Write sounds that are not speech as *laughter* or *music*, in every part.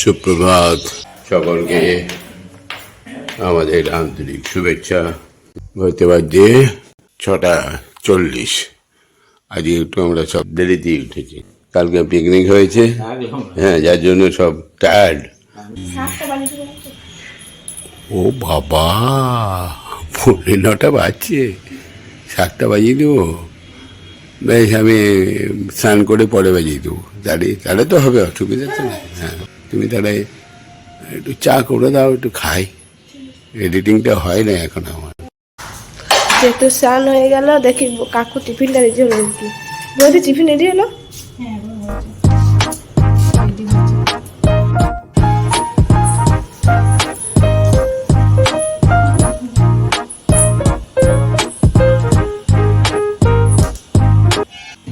সুপ্রভাত সকলকে। আমাদের আন্তরিক শুভেচ্ছা। হতে পারছে ছটা চল্লিশ। আজকে একটু আমরা সব দেরিতেই উঠেছি। কালকে পিকনিক হয়েছে। হ্যাঁ যার জন্য সব টায়ার্ড ও বাবা পৌনে নটা বাজছে। সাতটা বাজিয়ে দেবো? বেশ, আমি স্নান করে পরে বাজিয়ে দেবো। তাহলে তাহলে তো হবে, অসুবিধা তো নেই। হ্যাঁ। তুমি তাহলে একটু চা করে দাও একটু খাই। এডিটিংটা হয় না এখন আমার। যেহেতু স্নান হয়ে গেল দেখি কাকু টিফিনটা রেডি হলো নাকি? বৌদি টিফিন রেডি হলো?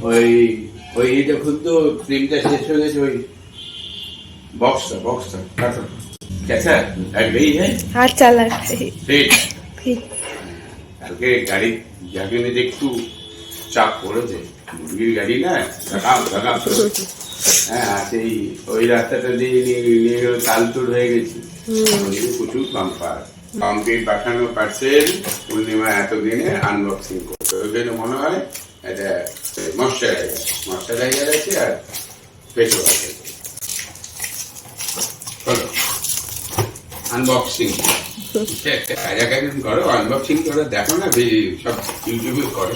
ওই ওই দেখুন তো ক্রিমটা শেষ হয়ে গেছে ওই বক্সটা বক্সটা কাটো कैसा लग रही है হাত চালা फिट ঠিক কালকে গাড়ি জাগিনে একটু চাপ পড়েছে মুরগির গাড়ি না লাগাম লাগাম হ্যাঁ আর সেই ওই রাস্তাটা দিয়ে নিয়ে নিয়ে গেলে তালতুর হয়ে গেছে ওদিকে প্রচুর পাম্পার পাম্পে পাঠানো পার্সেল পূর্ণিমা এতদিনে আনবক্সিং করতে ওই জন্য মনে হয় এটা ময়শ্চারাইজার ময়শ্চারাইজার আছে আর পেট্রোল *laughs* আনবক্সিং কাজাকাজি করো আনবক্সিং করে দেখো না সব ইউটিউবে করে।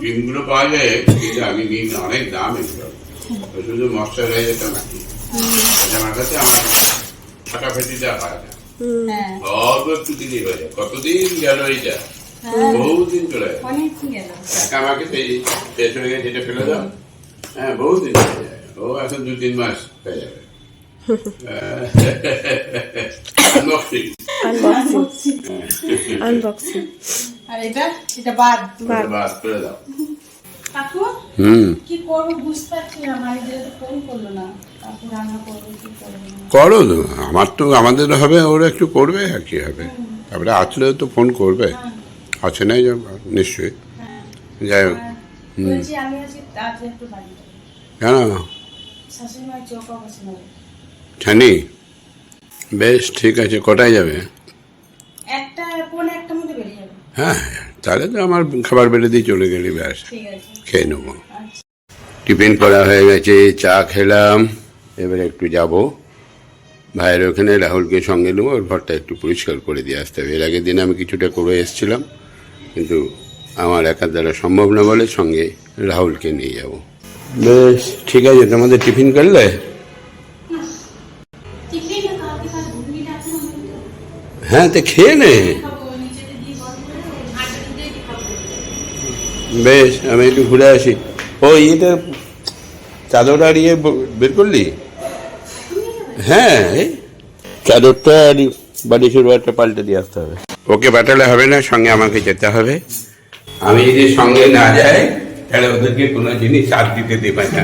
ক্রিমগুলো পাওয়া যায় কিন্তু আমি নিই অনেক দাম এগুলো। শুধু ময়শ্চারাইজারটা নাকি আমার কাছে আমার ফেটিটা পায় না হ্যাঁ অল্প একটু হয়ে যায়। কতদিন গেল এইটা? বহুদিন চলে গেল। একা আমাকে সেই শেষ হয়ে গেছে এটা ফেলে দাও। হ্যাঁ বহু দিন হয়ে যায়। ও এখন দু তিন মাস হয়ে যাবে। আনবক্সিং আনবক্সিং আনবক্সিং আর এটা? এটা বাদ। বাদ। বাদ করে দাও। হুম। কি করব বুঝতে পারছি না ফোন করল করো আমার তো আমাদের হবে ওরা একটু করবে আর কি হবে। তারপরে আসলেও তো ফোন করবে। আছে না নিশ্চয়ই। যাই হোক। বাড়ি যাব। কেন? নেই। ছানি বেশ ঠিক আছে বেরিয়ে যাব। হ্যাঁ তাহলে তো আমার খাবার বেড়ে দিয়ে চলে গেলি ব্যাস। খেয়ে নেব। আচ্ছা। টিফিন করা হয়ে গেছে চা খেলাম এবারে একটু যাব। ভাইয়ের ওখানে রাহুলকে সঙ্গে নেব ওর ঘরটা একটু পরিষ্কার করে দিয়ে আসতে হবে। এর আগের দিন আমি কিছুটা করে এসেছিলাম কিন্তু আমার একার দ্বারা সম্ভব না বলে সঙ্গে রাহুলকে নিয়ে যাব। বেশ ঠিক আছে তোমাদের টিফিন করলে? হ্যাঁ তো খেয়ে নে। বেশ আমি একটু ঘুরে আসি। ও ইয়েতে চাদর আর ইয়ে বের করলি? হ্যাঁ চাদরটা আর বাড়ি শুরুয়ারটা পাল্টে দিয়ে আসতে হবে। ওকে পাঠালে হবে না সঙ্গে আমাকে যেতে হবে। আমি যদি সঙ্গে না যাই তাহলে ওদেরকে কোনো জিনিস চাপ দিতে দেবে না।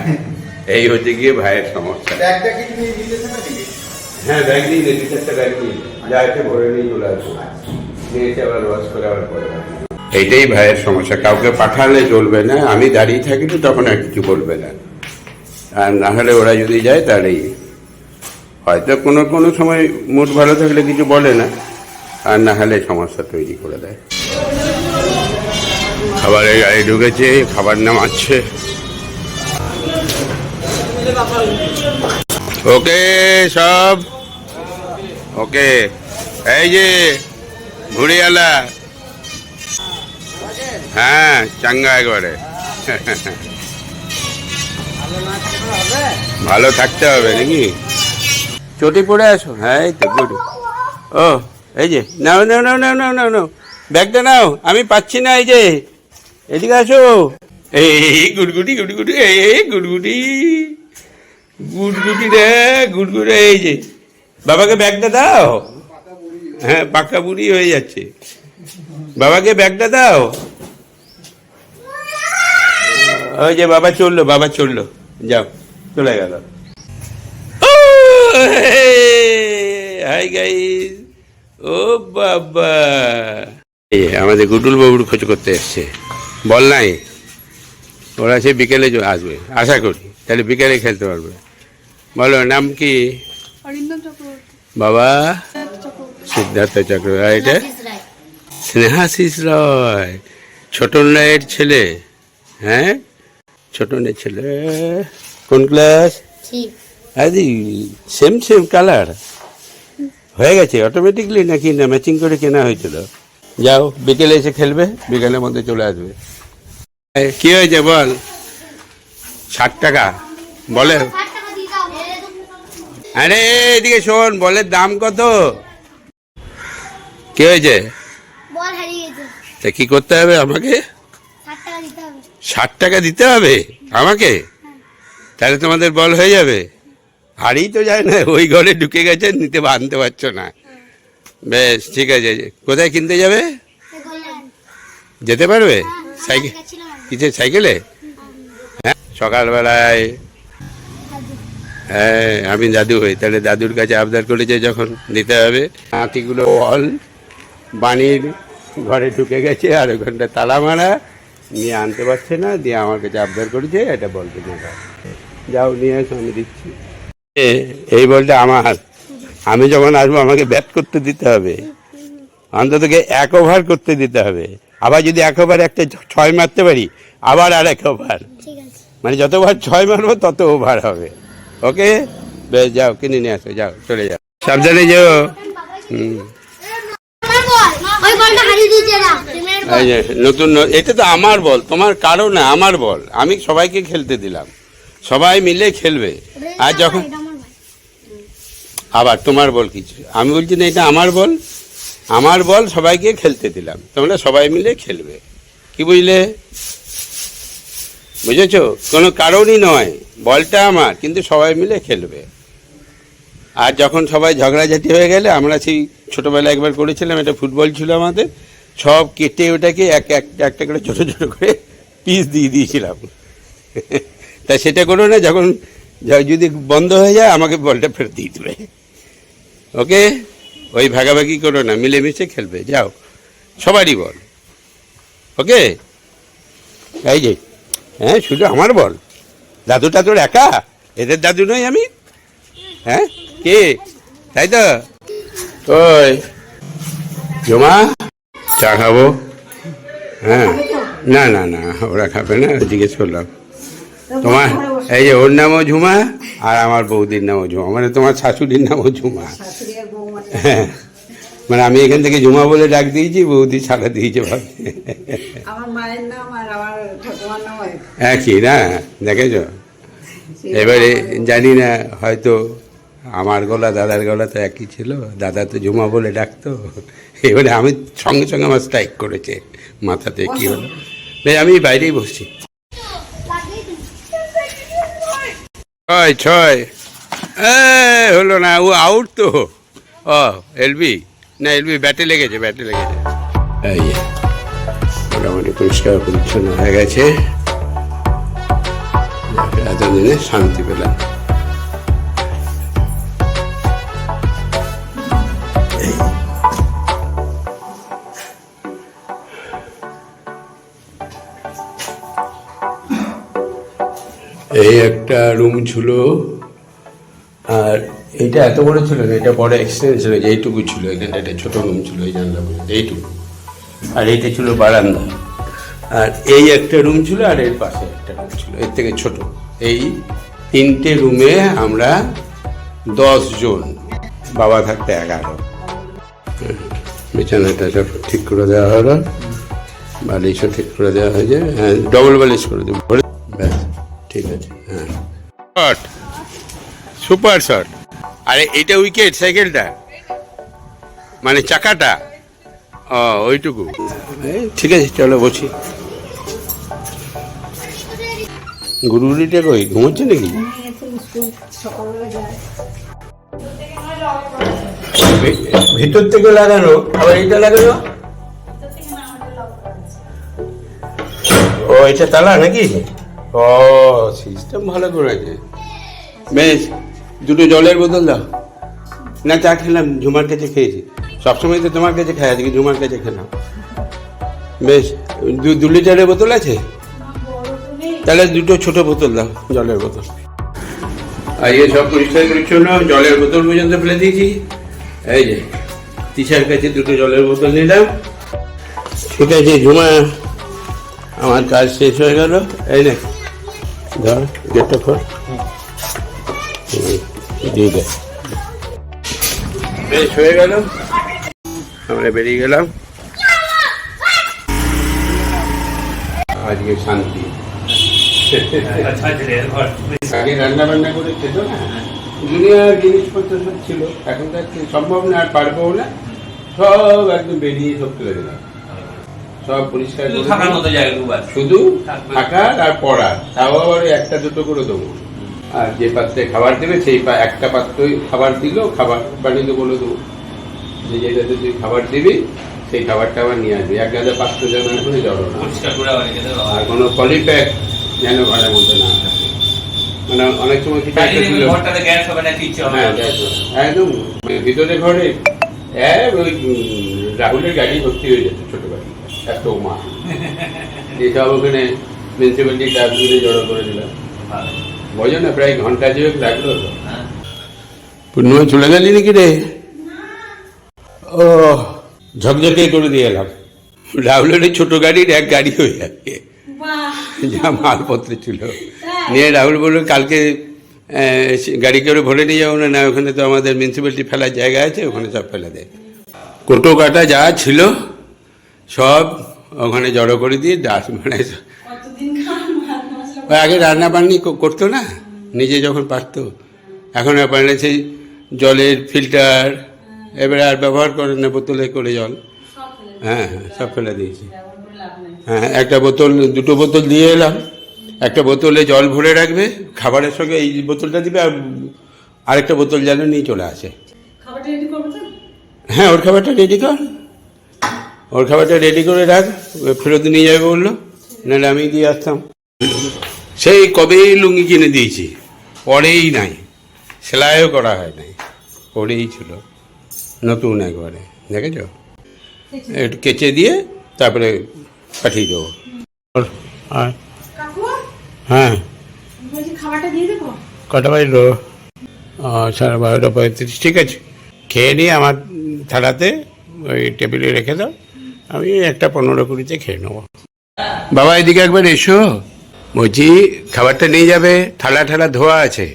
এই হচ্ছে গিয়ে ভাইয়ের সমস্যা। হ্যাঁ ব্যাগ নিয়ে ব্যাগ নিয়ে যা ভরে নিয়ে চলে আসব। নিয়ে এসে আবার ওয়াশ করে আবার পরে এইটাই ভাইয়ের সমস্যা। কাউকে পাঠালে চলবে না, আমি দাঁড়িয়ে থাকি তো তখন আর কিছু বলবে না। আর না হলে ওরা যদি যায় তাহলেই। হয়তো কোনো কোনো সময় মুড ভালো থাকলে কিছু বলে না, আর না হলে সমস্যা তৈরি করে দেয়। খাবারের গাড়ি ঢুকেছে, খাবার নামাচ্ছে। ওকে, সব। ওকে, এই যে ঘুড়িয়ালা হ্যাঁ চাঙ্গা একবারে ভালো থাকতে হবে নাকি? চটি পড়ে আসো হ্যাঁ এই তো গুড ও, এই যে, নাও নাও নাও নাও নাও নাও নাও। ব্যাগটা নাও, আমি পাচ্ছি না এই যে। এদিকে আসো। এই, গুড়গুড়ি গুড়গুড়ি, এই গুড়গুড়ি। গুড়গুড়ি রে, গুড়গুড়ি এই যে। বাবাকে ব্যাগটা দাও। হ্যাঁ পাক্কা বুড়ি হয়ে যাচ্ছে। বাবাকে ব্যাগটা দাও। ওই যে বাবা চলল বাবা চলল। যাও চলে গেল। Hi guys. ও বাবা। এই আমাদের গুডুল বাবুর খোঁজ করতে এসছে। বল নাই। ওরা সে বিকেলে আসবে। আশা করি তাহলে বিকেলে খেলতে পারবে। বলো নাম কি? বাবা? সিদ্ধার্থ চক্রবর্তী। এটা স্নেহাশিস রয়। ছোটন রায়ের ছেলে হ্যাঁ? ছোটনের ছেলে। কোন ক্লাস আরে সেম সেম কালার হয়ে গেছে অটোমেটিকলি নাকি না ম্যাচিং করে কেনা হয়েছিল? যাও বিকেলে এসে খেলবে বিকেলের মধ্যে চলে আসবে। কি হয়েছে বল? ষাট টাকা। বলে? আরে এদিকে শোন বলের দাম কত? কি হয়েছে? তা কি করতে হবে আমাকে? ষাট টাকা দিতে হবে আমাকে? তাহলে তোমাদের বল হয়ে যাবে। হারিয়ে তো যায় না, ওই ঘরে ঢুকে গেছে, নিতে আনতে পারছ না। বেশ, ঠিক আছে। কোথায় কিনতে যাবে? যেতে পারবে? সাইকেল কিসে সাইকেলে? হ্যাঁ সকালবেলায়। হ্যাঁ আমি দাদু হই, তাহলে দাদুর কাছে আবদার করেছে যখন দিতে হবে। হাতিগুলো বল বাণীর ঘরে ঢুকে গেছে, আর ওখানটা তালা মারা। নিয়ে আনতে পারছে না দিয়ে আমার কাছে আবদার করেছে এটা বলতে নিয়ে যাও। নিয়ে এসো আমি দিচ্ছি। এই বলটা আমার। আমি যখন আসব আমাকে ব্যাট করতে দিতে হবে। অন্তত এক ওভার করতে দিতে হবে। আবার যদি এক ওভার একটা ছয় মারতে পারি আবার আর এক ওভার। মানে যতবার ছয় মারবো তত ওভার হবে। ওকে? বেশ যাও কিনে নিয়ে আসো যাও চলে যাও। সাবধানে যেও। হুম আমার বল ওই বলটা হারিয়ে দিয়েছে এরা টিমের বল এই যে নতুন এটা তো আমার বল তোমার কারও না আমার বল। আমি সবাইকে খেলতে দিলাম। সবাই মিলে খেলবে। আর যখন আবার তোমার বল কিছু। আমি বলছি না এটা আমার বল। আমার বল সবাইকে খেলতে দিলাম। তোমরা সবাই মিলে খেলবে। কি বুঝলে? বুঝেছ? কোনো কারণই নয়। বলটা আমার কিন্তু সবাই মিলে খেলবে। আর যখন সবাই ঝগড়াঝাটি হয়ে গেলে, আমরা সেই ছোটোবেলায় একবার করেছিলাম, এটা ফুটবল ছিল আমাদের, সব কেটে ওটাকে এক এক, একটা করে ছোটো ছোটো করে পিস দিয়ে দিয়েছিলাম। *laughs* তা সেটা করো না, যখন যদি বন্ধ হয়ে যায়, আমাকে বলটা ফেরত দিয়ে দেবে। ওকে? ওই ভাগাভাগি করো না, মিলেমিশে খেলবে, যাও। সবারই বল। ওকে? এই যে হ্যাঁ শুধু আমার বল? দাদুটা তোর একা? এদের দাদু নই আমি? হ্যাঁ? কে? তাই তো ওই জমা? চা খাব? হ্যাঁ। না না না ওরা খাবে না জিজ্ঞেস করলাম তোমার এই যে ওর নামও ঝুমা আর আমার বৌদির নামও ঝুমা মানে তোমার শাশুড়ির নামও ঝুমা। হ্যাঁ। মানে আমি এখান থেকে ঝুমা বলে ডাক দিয়েছি বৌদি ছাড়া দিয়েছে ভাবছে। আমার মায়ের নাম আর আমার ঠাকুমার নাম এক। একই না? দেখেছ? এবারে জানি না হয়তো আমার গলা, দাদার গলা তো একই ছিল। দাদা তো ঝুমা বলে ডাকতো। এবারে আমি সঙ্গে সঙ্গে আমার স্ট্রাইক করেছে। মাথাতে কি হলো? আমি বাইরেই বসছি। ছয় ছয়। হলো না, ও আউট তো। ও এলবি না এলবি ব্যাটে লেগেছে ব্যাটে লেগেছে মোটামুটি পরিষ্কার পরিচ্ছন্ন হয়ে গেছে। এতদিনে শান্তি পেলাম। এই একটা রুম ছিল, আর এইটা এত বড় ছিল না, এটা বড় এক্সটেন্ড ছিল এইটুকু ছিল, এখানটা একটা ছোট রুম ছিল, এই জানলা এইটুকু। আর এইটা ছিল বারান্দা। আর এই একটা রুম ছিল, আর এর পাশে একটা রুম ছিল, এর থেকে ছোট। এই তিনটে রুমে আমরা দশ জন, বাবা থাকতে এগারো। বিছানাটা সব ঠিক করে দেওয়া হলো, বালিশও ঠিক করে দেওয়া হয়েছে হ্যাঁ ডবল বালিশ করে দেবো। ঠিক আছে হ্যাঁ। শট সুপার শট আরে এইটা উইকেট সাইকেলটা মানে চাকাটা? ও ওইটুকু। ঠিক আছে চলো বসি। গুরুগুলিটা কই? ঘুমোচ্ছে নাকি? ভেতর থেকে লাগানো? আবার এইটা লাগানো ও এটা তালা নাকি? ও সিস্টেম ভালো করেছে। বেশ, দুটো জলের বোতল দাও। না, চা খেলাম, ঝুমার কাছে খেয়েছি। সবসময় তো তোমার কাছে খাই, আজকে ঝুমার কাছে খেলাম। বেশ, দু লিটারের বোতল আছে? তাহলে দুটো ছোট বোতল দাও, জলের বোতল। ইয়ে সব পরিষ্কার পরিচ্ছন্ন, জলের বোতল পর্যন্ত ফেলে দিয়েছি। এই যে তিসার কাছে দুটো জলের বোতল নিলাম। ঠিক আছে, ঝুমা, আমার কাজ শেষ হয়ে গেল। এই নে। ধর, গেটটা খোল। দিয়ে দে। বেশ, হয়ে গেল। আমরা বেরিয়ে গেলাম। আজকে শান্তি। রান্না বান্না করে খেত না? দুনিয়ার জিনিসপত্র সব ছিল। এখন তো সম্ভব না, আর পারব না। সব একদম বেরিয়ে সব ফেলে দিলাম সব পরিষ্কার থাকার মতো জায়গা খুব শুধু থাকার আর পড়ার। তাও আবার একটা দুটো করে দেবো। আর যে পাত্রে খাবার দেবে সেই পা- একটা পাত্রই খাবার দিল খাবার বানিয়ে বলে দেবো। যে যেটাতে তুই খাবার দিবি সেই খাবারটা আবার নিয়ে আসবি। এক গাদা পাত্র যেন করে জড়ো না। আর কোনো পলিপ্যাক যেন ঘরের মধ্যে না থাকে। মানে অনেক সময় কিছু গ্যাস হবে না? কিচ্ছু হ্যাঁ একদম। ভিতরে ঘরে এক ওই রাহুলের গাড়ি ভর্তি হয়ে যেত ছোট মা। এসব ওখানে মিউনিসিপ্যালিটি জড়ো করে দিলাম। বোঝো না প্রায় ঘণ্টা লাগল হ্যাঁ। চলে গেলি নাকি রে? ও ঝকঝকে করে দিয়ে এলাম। রাহুলের ছোট গাড়ির এক গাড়ি হয়ে যাবে যা মালপত্র ছিল। নিয়ে রাহুল বলল কালকে গাড়ি করে ভরে নিয়ে যাব না না ওখানে তো আমাদের মিউনিসিপ্যালিটি ফেলার জায়গা আছে ওখানে সব ফেলে দেয় কোটো কাটা যা ছিল সব ওখানে জড়ো করে দিয়ে ডাস মানে আগে রান্না বান্নি ক- করতো না? নিজে যখন পারতো। এখন ব্যাপার সেই জলের ফিল্টার এবারে আর ব্যবহার করে না বোতলে করে জল। হ্যাঁ হ্যাঁ সব ফেলে দিয়েছি। হ্যাঁ একটা বোতল দুটো বোতল দিয়ে এলাম। একটা বোতলে জল ভরে রাখবে খাবারের সঙ্গে এই বোতলটা দিবে আর আরেকটা বোতল যেন নিয়ে চলে আসে। হ্যাঁ ওর খাবারটা রেডি কর। ওর খাবারটা রেডি করে রাখ ফেরত নিয়ে যাবে বলল নাহলে আমি দিয়ে আসতাম। সেই কবেই লুঙ্গি কিনে দিয়েছি পরেই নাই সেলাইও করা হয় নাই পরেই ছিল নতুন একবারে দেখেছ? একটু কেচে দিয়ে তারপরে পাঠিয়ে দেবো। হ্যাঁ। কটা বাজলো? সাড়ে বারোটা পঁয়ত্রিশ ঠিক আছে। খেয়ে নিয়ে আমার থালাতে ওই টেবিলে রেখে দাও। আমি একটা পনেরো কুড়িতে খেয়ে নেব। বাবা, এদিকে একবার এসো। বলছি, খাবারটা নিয়ে যাবে, থালা ঠালা ধোয়া আছে।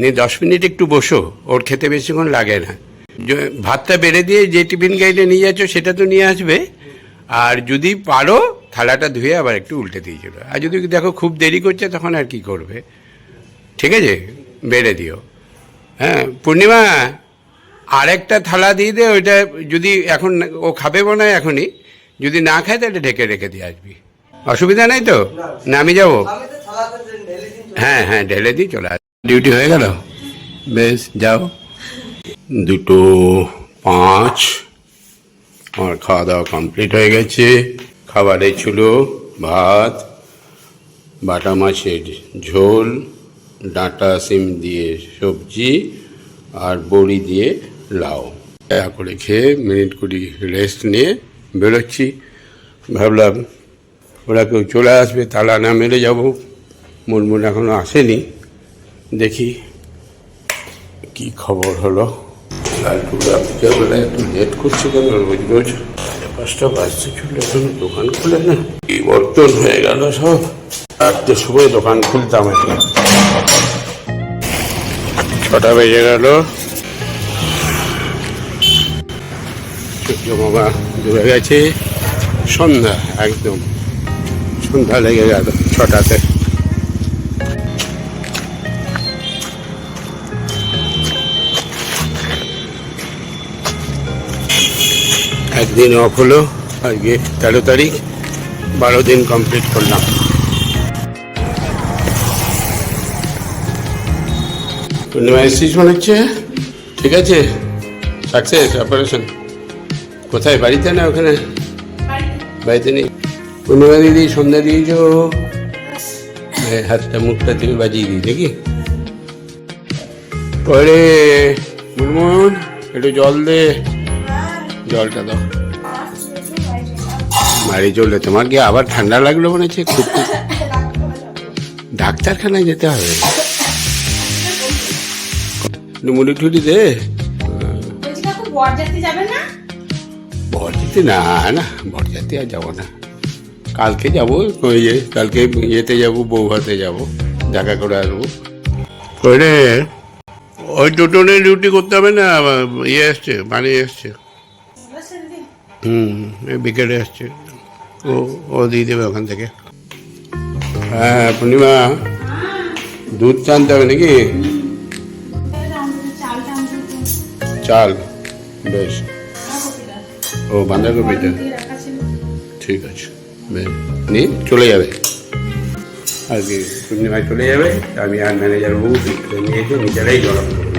নিয়ে দশ মিনিট একটু বসো, ওর খেতে বেশিক্ষণ লাগে না। ভাতটা বেড়ে দিয়ে যে টিফিন গাইডে নিয়ে যাচ্ছ, সেটা তো নিয়ে আসবে। আর যদি পারো, থালাটা ধুয়ে আবার একটু উল্টে দিয়ে চলো। আর যদি দেখো খুব দেরি করছে, তখন আর কি করবে? ঠিক আছে, বেড়ে দিও। হ্যাঁ পূর্ণিমা, আরেকটা থালা দিয়ে দে, ওইটা যদি এখন ও খাবে মনে হয় এখনই। যদি না খায়, তাহলে ঢেকে রেখে দিয়ে আসবি। অসুবিধা নাই তো? না, আমি যাব। হ্যাঁ হ্যাঁ ঢেলে দিই চলে আস। ডিউটি হয়ে গেল? বেশ, যাও। দুটো, পাঁচ। আমার খাওয়া দাওয়া কমপ্লিট হয়ে গেছে। খাবারে ছিল ভাত, বাটা মাছের ঝোল, ডাঁটা সিম দিয়ে সবজি, আর বড়ি দিয়ে লাউ। করে খেয়ে মিনিট কুড়ি রেস্ট নিয়ে বেরোচ্ছি। ভাবলাম, ওরা কেউ চলে আসবে, তালা না মেরে যাব। মুনমুন এখনও আসেনি। দেখি কি খবর হলো। লালটুরা একটু লেট করছে কেন? রোজ রোজ সাড়ে পাঁচটা বাজতে চলে এখন দোকান খুলে না। কি বর্তন হয়ে গেল সব। চারটের সময় দোকান খুলতাম এখন। ছটা বেজে গেল। সূর্য মামা ডুবে গেছে। সন্ধ্যা, একদম। সন্ধ্যা লেগে গেল ছটাতে। একদিন অফ হলো, আজকে তেরো তারিখ, বারো দিন কমপ্লিট করলাম। পূর্ণিমা এসছিস মনে হচ্ছে? ঠিক আছে। সাকসেস অপারেশন কোথায়? বাড়িতে না ওখানে? বাড়িতে। নেই? পূর্ণিমা দিদি সন্ধ্যা দিয়েছ হাতটা মুখটা তুমি বাজিয়ে দিই দেখি পরে মুনমুন একটু জল দে। জলটা দাও। বাড়ি চললে তোমার কি আবার ঠান্ডা লাগল মনে হচ্ছে? খুব খুব। ডাক্তারখানায় যেতে হবে। মুড়ি টুড়ি দে। যাবেন না? বরযাত্রী? না না বরযাত্রী আর যাব না। কালকে যাব ওই যে কালকে ইয়েতে যাব বউ বৌভাতে যাব দেখা করে আসব। ওই রে ওই টোটনে ডিউটি করতে হবে না ইয়ে এসছে পানি এসছে। হুম এই বিকেলে এসছে। ও ও দিয়ে দেবে ওখান থেকে। হ্যাঁ পূর্ণিমা দুধ টানতে হবে নাকি? চাল বেশ। ও বাঁধাকপিটা ঠিক আছে। নিয়ে চলে যাবে। আর কি পূর্ণিমায় চলে যাবে, আমি আর ম্যানেজার বাবু নিয়েছে নিজেরাই জড়ান করব।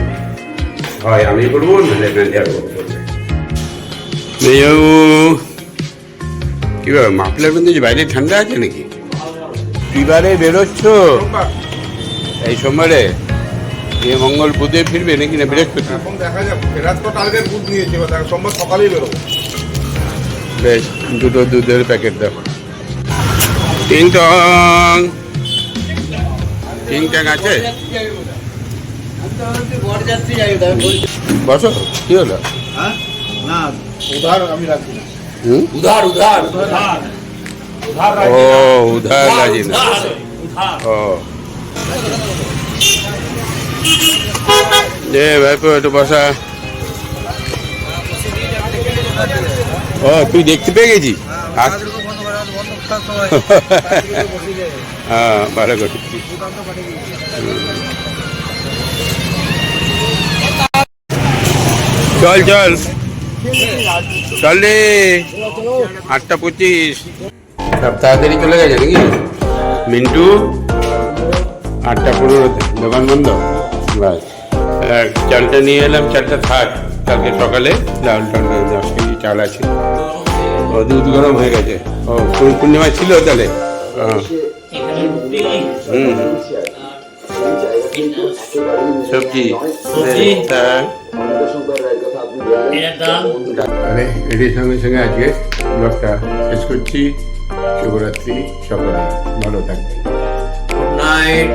হয় আমি করব, নাহলে ম্যানেজার বাবু করবে। মেয়েবাবু মাফলার বেঁধেছি বাইরে ঠান্ডা আছে নাকি? তুইবারে বেরোচ্ছ? এই সোমবারে? এ মঙ্গল বুধে ফিরবে নাকি না বৃহস্পতি? এখন দেখা যাক ফেরাজ তো টার্গেট বুধ নিয়েছে সোমবার সকালেই বেরোবো। বেশ, দুটো দুধের প্যাকেট দাও টিং টং। টিং ট্যাং আছে? বসো, কি হলো? উধার উধার ও, উধার রাজি না। ও। যে ভাইপো একটু বসা। ও তুই দেখতে পেয়ে গেছিস? হ্যাঁ ভালো করেছিস চল চল। চল রে। আটটা পঁচিশ। সব তাড়াতাড়ি চলে গেছে নাকি? মিন্টু আটটা পনেরোতে দোকান বন্ধ? আর চালটা নিয়ে এলাম চালটা থাক। কালকে সকালে ডাল টাল দশ কেজি চাল আছে। ও দুধ গরম হয়ে গেছে। ও পূর্ণিমা ছিল তাহলে। হুম। সবজি। তাহলে এটির সঙ্গে সঙ্গে আজকে ব্লগটা শেষ করছি। শুভরাত্রি সকলে ভালো থাকবেন। Good night